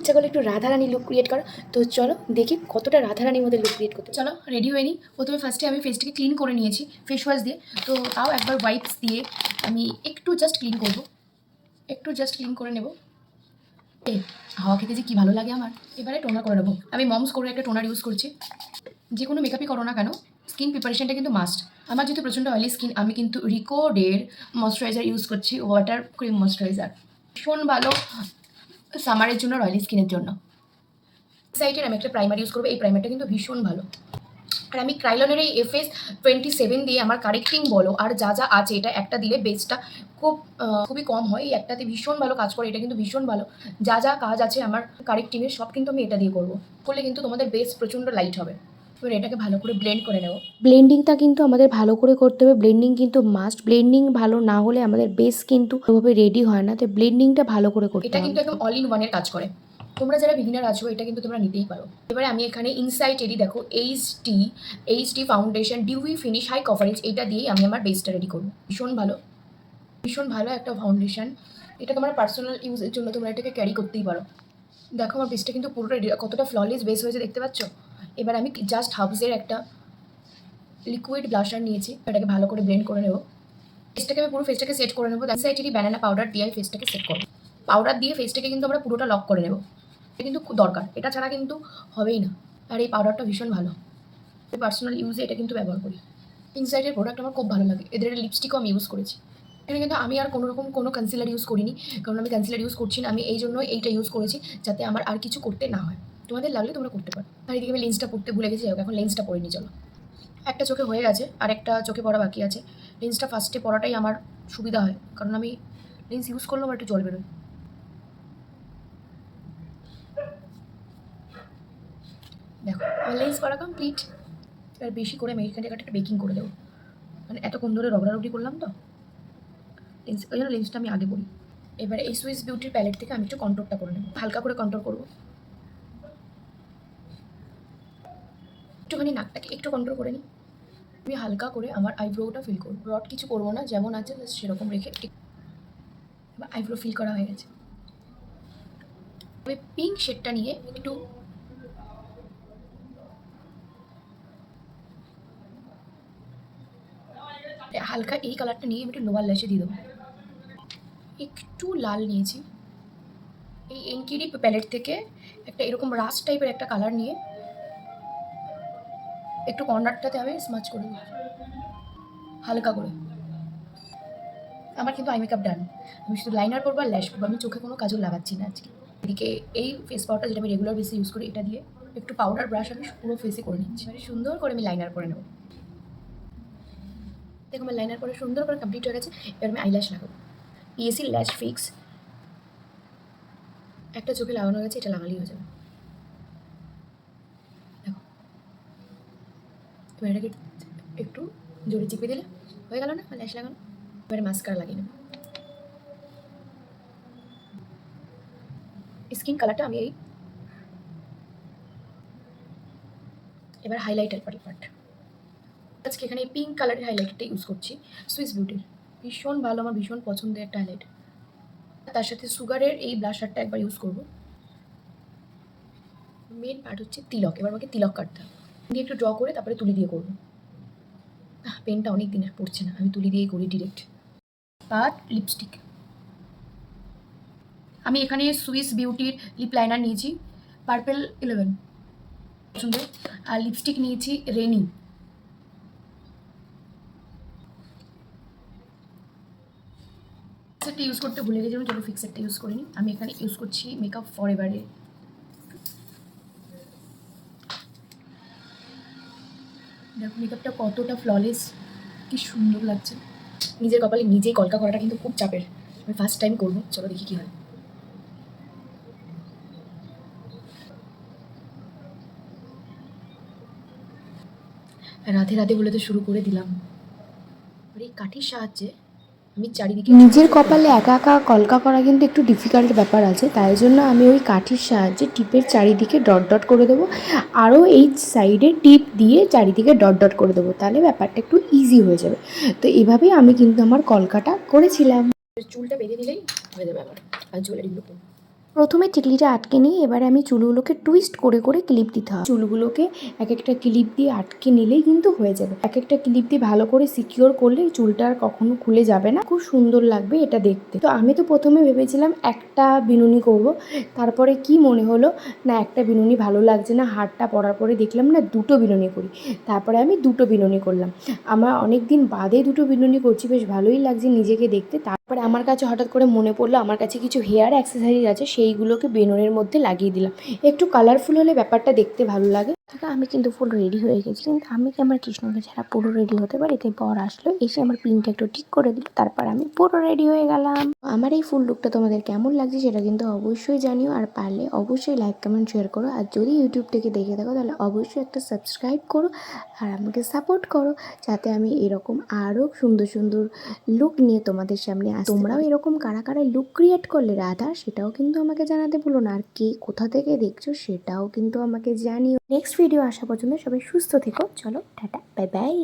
ইচ্ছা করল একটু রাধারানী লুক ক্রিয়েট করা। তো চলো দেখি কতটা রাধারানীর মধ্যে লুক ক্রিয়েট করতে চলো রেডি হয়ে নিই প্রথমে ফার্স্টে আমি ফেসটাকে ক্লিন করে নিয়েছি ফেস ওয়াশ দিয়ে। তো তাও একবার ওয়াইপস দিয়ে আমি একটু জাস্ট ক্লিন করব। একটু জাস্ট ক্লিন করে নেব। এ হাওয়া খেতে যে কী ভালো লাগে আমার। এবারে টোনার করে নেব। আমি মমস করে একটা টোনার ইউজ করছি। যে কোনো মেকআপই করো না কেন স্কিন প্রিপারেশনটা কিন্তু মাস্ট আমার যেহেতু প্রচণ্ড অয়েলি স্কিন আমি কিন্তু রিকোডের ময়শ্চারাইজার ইউজ করছি ওয়াটার ক্রিম ময়শ্চারাইজার ভীষণ ভালো। সামারের জন্য, রয়্যাল স্কিনের জন্য। সাইটের আমি একটা প্রাইমার ইউজ করব। এই প্রাইমারটা কিন্তু ভীষণ ভালো। আর আমি ক্রাইলনের এই এফএস টোয়েন্টি সেভেন দিয়ে আমার কারেক্টিং বলো, আর যা যা আছে, এটা একটা দিলে বেসটা খুব খুবই কম হয়। এই একটাতে ভীষণ ভালো কাজ করে, এটা কিন্তু ভীষণ ভালো। যা যা কাজ আছে আমার কারেক্টিংয়ের সব কিন্তু আমি এটা দিয়ে করব। করলে কিন্তু তোমাদের বেস প্রচণ্ড লাইট হবে। এবার এটাকে ভালো করে ব্লেন্ড করে নেব। ব্লেন্ডিংটা কিন্তু আমাদের ভালো করে করতে হবে। ব্লেন্ডিং কিন্তু মাস্ট ব্লেন্ডিং ভালো না হলে আমাদের বেস কিন্তু ওভাবে রেডি হয় না। তো ব্লেন্ডিংটা ভালো করে করতে এটা কিন্তু একদম অল ইন ওয়ানের কাজ করে। তোমরা যারা বিগিনার আছো এটা কিন্তু তোমরা নিতেই পারো। এবারে আমি এখানে ইনসাইট এডি দেখো H T H T foundation dewy finish high coverage এটা দিয়েই আমি আমার বেসটা রেডি করব। ভীষণ ভালো। ভীষণ ভালো একটা ফাউন্ডেশন এটা তোমার পার্সোনাল ইউজের জন্য তোমরা এটাকে ক্যারি করতেই পারো। দেখো আমার বেসটা কিন্তু পুরোটা কতটা ফ্ললেস বেস হয়েছে দেখতে পাচ্ছ? এবার আমি জাস্ট হাবসের একটা লিকুইড ব্লাশার নিয়েছি, এটাকে ভালো করে ব্লেন্ড করে নেব। ফেসটাকে আমি পুরো ফেসটাকে সেট করে নেব দ্যাট সাইডেরই ব্যানানা পাউডার দিয়ে আমি ফেসটাকে সেট করব। পাউডার দিয়ে ফেসটাকে কিন্তু আমরা পুরোটা লক করে নেব। এটা কিন্তু খুব দরকার, এটা ছাড়া কিন্তু হবেই না। আর এই পাউডারটা ভীষণ ভালো। পার্সোনাল ইউজে এটা কিন্তু ব্যবহার করি। ইনসাইডের প্রোডাক্ট আমার খুব ভালো লাগে। এদের লিপস্টিকও আমি ইউজ করেছি। এখানে কিন্তু আমি আর কোনো রকম কোনো কনসিলার ইউজ করিনি, কারণ আমি কনসিলার ইউজ করছি না। আমি এই জন্য এইটা ইউজ করেছি, যাতে আমার আর কিছু করতে না হয়। তোমাদের লাগলে তোমরা করতে পারো। আর এদিকে আমি লেন্সটা পড়তে ভুলে গেছি এখন লেন্সটা পরে নিয়ে চলো। একটা চোখে হয়ে গেছে, আর একটা চোখে পড়া বাকি আছে। লেন্সটা ফার্স্টে পড়াটাই আমার সুবিধা হয়, কারণ আমি লেন্স ইউজ করলেও আমার একটু জল বেরোয়। দেখো, আমার লেন্স করা কমপ্লিট এবার বেশি করে আমি এখানে একটা বেকিং করে দেবো। মানে এতক্ষণ ধরে রগড়ারগড়ি করলাম তো। লেন্স ওই জন্য লেন্সটা আমি আগে করি এবারে এই সুইস বিউটির প্যালেট থেকে আমি একটু কন্ট্রোলটা করে নেব। হালকা করে কন্ট্রোল করব। একটুখানি নাকটাকে একটু কন্ট্রোল করে নিই। আমি হালকা করে আমার আইব্রোটা ফিল করব। ব্রড কিছু করব না, যেমন আছে সেরকম রেখে আইব্রো ফিল করা হয়ে গেছে। এবার পিঙ্ক শেডটা নিয়ে একটু হালকা এই কালারটা নিয়ে একটু লোয়ার ল্যাশে দিয়ে দেবো। একটু লাল নিয়েছি। এই এনকিডি প্যালেট থেকে একটা এরকম রাস টাইপের একটা কালার নিয়ে একটু কর্নারটাতে আমি স্মাচ করে দিই। হালকা করে। আমার কিন্তু আই মেকআপ ডান আমি শুধু লাইনার করব আর ল্যাশ করব আমি চোখে কোনো কাজও লাগাচ্ছি না আজকে। এদিকে এই ফেস পাউডার যেটা আমি রেগুলার বেসে ইউজ করি এটা দিয়ে একটু পাউডার ব্রাশ আমি পুরো ফেসে করে নিচ্ছি। মানে সুন্দর করে আমি লাইনার করে নেব। দেখো আমার লাইনার করে সুন্দর করে কমপ্লিট হয়ে গেছে। এবার আমি আইল্যাশ লাগাবো। পিএসসি ল্যাশ ফিক্স একটা চোখে লাগানো গেছে এটা লাগালেই হয়ে যাবে দেখো এবার এটাকে একটু জোরে চিপে দিলে হয়ে গেল না? ল্যাশ লাগানো? এবারে মাস্কারা লাগিয়ে নেব। স্কিন কালারটা আমি এই এবার হাইলাইটার পার্ট পার্ট আজকে এখানে পিঙ্ক কালারের হাইলাইটারটা ইউজ করছি। সুইস বিউটির ভীষণ ভালো, আমার ভীষণ পছন্দের একটা হাইলাইট তার সাথে সুগারের এই ব্লাশারটা একবার ইউজ করব। মেন পার্ট হচ্ছে তিলক। এবার আমাকে তিলক কাটতে হবে। দিয়ে একটু ড্র করে তারপরে তুলি দিয়ে করব। পেনটা অনেক দিনের পড়ছে না, আমি তুলি দিয়েই করি ডিরেক্ট পাত লিপস্টিক আমি এখানে সুইস বিউটির লিপ লাইনার নিয়েছি পার্পেল ইলেভেন সুন্দর। আর লিপস্টিক নিয়েছি রেনি ফিক্সারটা ইউজ করতে ভুলে গেছিলাম চলো ফিক্সারটা ইউজ করিনি আমি এখানে ইউজ করছি মেকআপ ফর এভারে দেখো মেকআপটা কতটা ফ্ললেস কি সুন্দর লাগছে। নিজের কপালে নিজেই কলকা করাটা কিন্তু খুব চাপের। আমি ফার্স্ট টাইম করব, চলো দেখি কী হয়। রাধে রাধে বলে তো শুরু করে দিলাম। এবার এই কাঠির সাহায্যে আমি চারিদিকে নিজের কপালে একা একা কলকা করা কিন্তু একটু ডিফিকাল্ট ব্যাপার আছে। তাই জন্য আমি ওই কাঠির সাহায্যে টিপের চারিদিকে ডট ডট করে দেবো। আরও এই সাইডে টিপ দিয়ে চারিদিকে ডট ডট করে দেবো। তাহলে ব্যাপারটা একটু ইজি হয়ে যাবে। তো এভাবেই আমি কিন্তু আমার কলকাটা করেছিলাম। চুলটা বেঁধে দিলেই হয়ে যাবে আমার আর জুয়েলারিগুলো করব প্রথমে টিকলিটা আটকে নিয়ে এবারে আমি চুলগুলোকে টুইস্ট করে করে ক্লিপ দিতে হয় চুলগুলোকে এক একটা ক্লিপ দিয়ে আটকে নিলেই কিন্তু হয়ে যাবে। এক একটা ক্লিপ দিয়ে ভালো করে সিকিওর করলে চুলটা আর কখনো খুলে যাবে না। খুব সুন্দর লাগবে এটা দেখতে। তো আমি তো প্রথমে ভেবেছিলাম একটা বিনুনি করব। তারপরে কি মনে হলো? না, একটা বিনুনি ভালো লাগছে না। হারটা পরার পরে দেখলাম না, দুটো বিনুনি করি। তারপরে আমি দুটো বিনুনি করলাম। আমার অনেক দিন বাদে দুটো বিনুনি করছি, বেশ ভালোই লাগছে নিজেকে দেখতে। তারপরে আমার কাছে হঠাৎ করে মনে পড়ল, আমার কাছে কিছু হেয়ার অ্যাক্সেসারিজ আছে, সেইগুলোকে বেনুনের মধ্যে লাগিয়ে দিলাম। একটু কালারফুল হলে ব্যাপারটা দেখতে ভালো লাগে। দেখো আমি কিন্তু ফুল রেডি হয়ে গেছি। কিন্তু আমি কি আমার কৃষ্ণকে ছাড়া পুরো রেডি হতে পারি? তাই বর আসলো, এসে আমার পিনটা একটু ঠিক করে দিল, তারপর আমি পুরো রেডি হয়ে গেলাম। আমার এই ফুল লুকটা তোমাদের কেমন লাগছে সেটা কিন্তু অবশ্যই জানিও, আর পারলে অবশ্যই লাইক কমেন্ট শেয়ার করো। আর যদি ইউটিউব থেকে দেখে থাকো, তাহলে অবশ্যই একটা সাবস্ক্রাইব করো, আর আমাকে সাপোর্ট করো, যাতে আমি এরকম আরও সুন্দর সুন্দর লুক নিয়ে তোমাদের সামনে আস তোমরাও এরকম কারা কারা লুক ক্রিয়েট করলে, রাধা, সেটাও কিন্তু আমাকে জানাতে ভুলো না। আর কে কোথা থেকে দেখছ, সেটাও কিন্তু আমাকে জানিও। নেক্সট ভিডিও আসা পর্যন্ত সবাই সুস্থ থেকো। চলো টাটা বাই বাই